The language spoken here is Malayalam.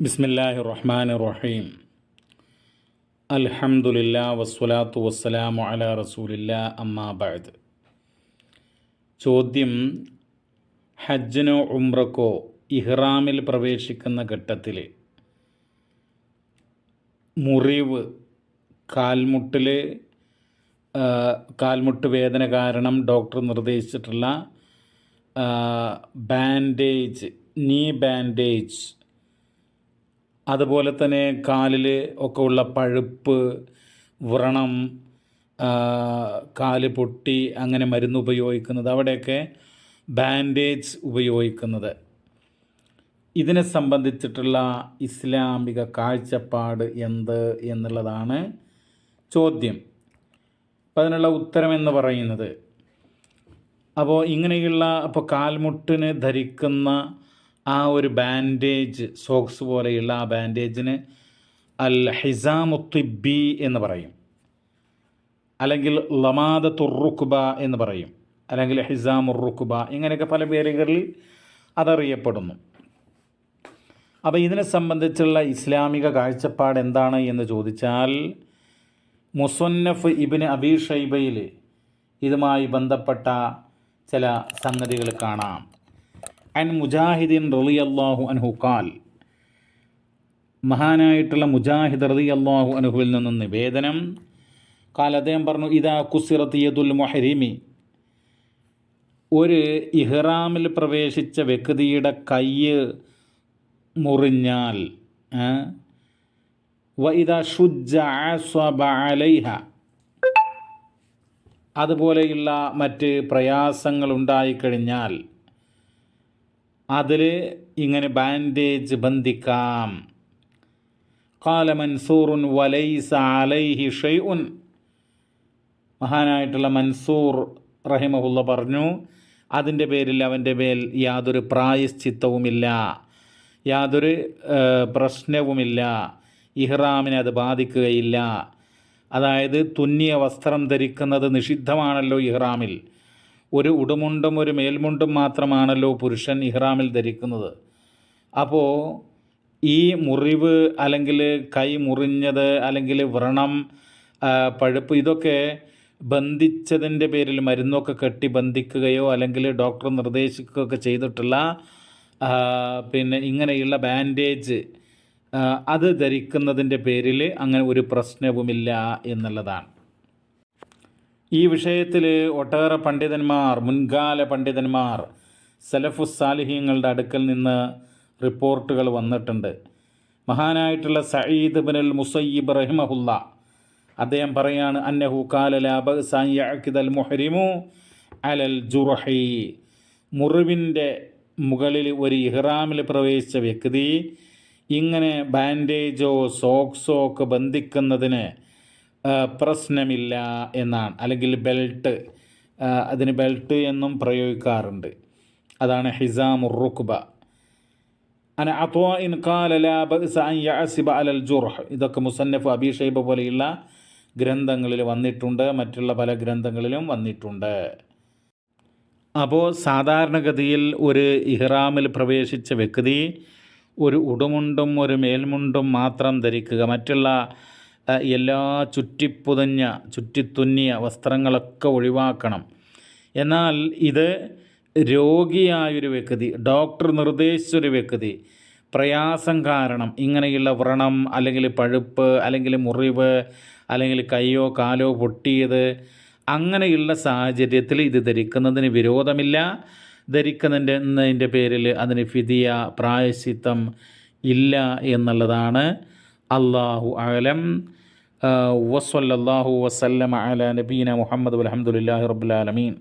ബിസ്മില്ലാഹി റഹ്മാൻ റഹീം അൽഹംദുലില്ലാ വസ്സലാത്തു വസ്സലാമു അല റസൂലില്ല അമ്മാബാദ് ചോദ്യം ഹജ്ജിനോ ഉംറക്കോ ഇഹ്റാമിൽ പ്രവേശിക്കുന്ന ഘട്ടത്തിൽ മുറിവ് കാൽമുട്ടിൽ കാൽമുട്ട് വേദന കാരണം ഡോക്ടർ നിർദ്ദേശിച്ചിട്ടുള്ള ബാൻഡേജ് നീ ബാൻഡേജ് അതുപോലെ തന്നെ കാലിൽ ഒക്കെ ഉള്ള പഴുപ്പ് വ്രണം കാൽ പൊട്ടി അങ്ങനെ മരുന്ന് ഉപയോഗിക്കുന്നത്. അവിടെയൊക്കെ ബാൻഡേജ് ഉപയോഗിക്കുന്നത്. ഇതിനെ സംബന്ധിച്ചിട്ടുള്ള ഇസ്ലാമിക കാഴ്ചപ്പാട് എന്ത് എന്നുള്ളതാണ് ചോദ്യം. അപ്പം അതിനുള്ള ഉത്തരം എന്ന് പറയുന്നത് അപ്പോൾ ഇങ്ങനെയുള്ള അപ്പോൾ കാൽമുട്ടിന് ധരിക്കുന്ന ആ ഒരു ബാൻഡേജ് സോക്സ് പോലെയുള്ള ആ ബാൻഡേജിന് അൽ ഹിസാമുത്തിബി എന്ന് പറയും. അല്ലെങ്കിൽ ലമാദ തുറുക്കുബ എന്ന് പറയും. അല്ലെങ്കിൽ ഹിസാമുറുക്കുബ ഇങ്ങനെയൊക്കെ പല പേരുകളിൽ അതറിയപ്പെടുന്നു. അപ്പോൾ ഇതിനെ സംബന്ധിച്ചുള്ള ഇസ്ലാമിക കാഴ്ചപ്പാട് എന്താണ് എന്ന് ചോദിച്ചാൽ മുസന്നഫ് ഇബിന് അബീഷൈബയിൽ ഇതുമായി ബന്ധപ്പെട്ട ചില സംഗതികൾ കാണാം. അൻ മുജാഹിദിൻ റളി അള്ളാഹു അൻഹു കാൽ മഹാനായിട്ടുള്ള മുജാഹിദ് റളി അള്ളാഹു അനുഹുവിൽ നിന്നും നിവേദനം. കാൽ അദ്ദേഹം പറഞ്ഞു ഇതാ കുസിറത്തിയതുൽ മൊഹരിമി. ഒരു ഇഹ്റാമിൽ പ്രവേശിച്ച വ്യക്തിയുടെ കയ്യ് മുറിഞ്ഞാൽ വ ഇതാ ഷുജ്ജ ആസ്വബ അലൈഹ. അതുപോലെയുള്ള മറ്റ് പ്രയാസങ്ങൾ ഉണ്ടായിക്കഴിഞ്ഞാൽ അതിൽ ഇങ്ങനെ ബാൻഡേജ് ബന്ധിക്കാം. കാല മൻസൂറുൻ വലൈസ അലൈഹി ഷെയ്ഉൻ മഹാനായിട്ടുള്ള മൻസൂർ റഹിമഹുള്ള പറഞ്ഞു അതിന്റെ പേരിൽ അവന്റെ മേൽ യാതൊരു പ്രായശ്ചിത്തവുമില്ല യാതൊരു പ്രശ്നവുമില്ല ഇഹ്റാമിനെ അത് ബാധിക്കുകയില്ല. അതായത് തുന്നിയ വസ്ത്രം ധരിക്കുന്നത് നിഷിദ്ധമാണല്ലോ ഇഹ്റാമിൽ. ഒരു ഉടുമുണ്ടും ഒരു മേൽമുണ്ടും മാത്രമാണല്ലോ പുരുഷൻ ഇഹ്റാമിൽ ധരിക്കുന്നത്. അപ്പോൾ ഈ മുറിവ് അല്ലെങ്കിൽ കൈ മുറിഞ്ഞത് അല്ലെങ്കിൽ വ്രണം പഴുപ്പ് ഇതൊക്കെ ബന്ധിച്ചതിന്റെ പേരിൽ മരുന്നൊക്കെ കെട്ടി ബന്ധിക്കുകയോ അല്ലെങ്കിൽ ഡോക്ടർ നിർദ്ദേശിക്കുകയൊക്കെ ചെയ്തിട്ടുള്ള പിന്നെ ഇങ്ങനെയുള്ള ബാൻഡേജ് അത് ധരിക്കുന്നതിന്റെ പേരിൽ അങ്ങനെ ഒരു പ്രശ്നവുമില്ല എന്നുള്ളതാണ്. ഈ വിഷയത്തിൽ ഒട്ടേറെ പണ്ഡിതന്മാർ മുൻകാല പണ്ഡിതന്മാർ സലഫു സാലിഹ്യങ്ങളുടെ അടുക്കൽ നിന്ന് റിപ്പോർട്ടുകൾ വന്നിട്ടുണ്ട്. മഹാനായിട്ടുള്ള സയ്യിദ് ബിനുൽ മുസയ്യിബ് റഹിമഹുല്ല അദ്ദേഹം പറയാണ് അന്നഹു കാല ലാബൽ മുഹരിമു അലൽ ജുറഹി മുറിവിന്റെ മുകളിൽ ഒരു ഇഹ്റാമിൽ പ്രവേശിച്ച വ്യക്തി ഇങ്ങനെ ബാൻഡേജോ സോക്സോ ഒക്കെ ബന്ധിക്കുന്നതിന് പ്രശ്നമില്ല എന്നാണ്. അല്ലെങ്കിൽ ആ, അതിന് ബെൽറ്റ് എന്നും പ്രയോഗിക്കാറുണ്ട്. അതാണ് ഹിസാമുറുക്കുബ അന അത്വാ ഇൻ കാല ലാ ബഅസ അൻ അലൽ ജുർഹ്. ഇതൊക്കെ മുസന്നഫ് അബി ഷൈബ പോലെയുള്ള ഗ്രന്ഥങ്ങളിൽ വന്നിട്ടുണ്ട്. മറ്റുള്ള പല ഗ്രന്ഥങ്ങളിലും വന്നിട്ടുണ്ട്. അപ്പോൾ സാധാരണഗതിയിൽ ഒരു ഇഹ്റാമിൽ പ്രവേശിച്ച വ്യക്തി ഒരു ഉടുമുണ്ടും ഒരു മേൽമുണ്ടും മാത്രം ധരിക്കുക മറ്റുള്ള എല്ലാ ചുറ്റിപ്പുതഞ്ഞ ചുറ്റിത്തുന്നിയ വസ്ത്രങ്ങളൊക്കെ ഒഴിവാക്കണം. എന്നാൽ ഇത് രോഗിയായൊരു വ്യക്തി ഡോക്ടർ നിർദ്ദേശിച്ചൊരു വ്യക്തി പ്രയാസം കാരണം ഇങ്ങനെയുള്ള വ്രണം അല്ലെങ്കിൽ പഴുപ്പ് അല്ലെങ്കിൽ മുറിവ് അല്ലെങ്കിൽ കൈയോ കാലോ പൊട്ടിയത് അങ്ങനെയുള്ള സാഹചര്യത്തിൽ ഇത് ധരിക്കുന്നതിന് വിരോധമില്ല. ധരിക്കുന്നതിന്റെ പേരിൽ അതിന് ഫിതിയ പ്രായശിത്തം ഇല്ല എന്നുള്ളതാണ്. അള്ളാഹു അലം വസല്ലാഹു വസല്ലമ അല നബീന മുഹമ്മദ് അലഹമുല്ലാഹി റബ്ബുലാലമീൻ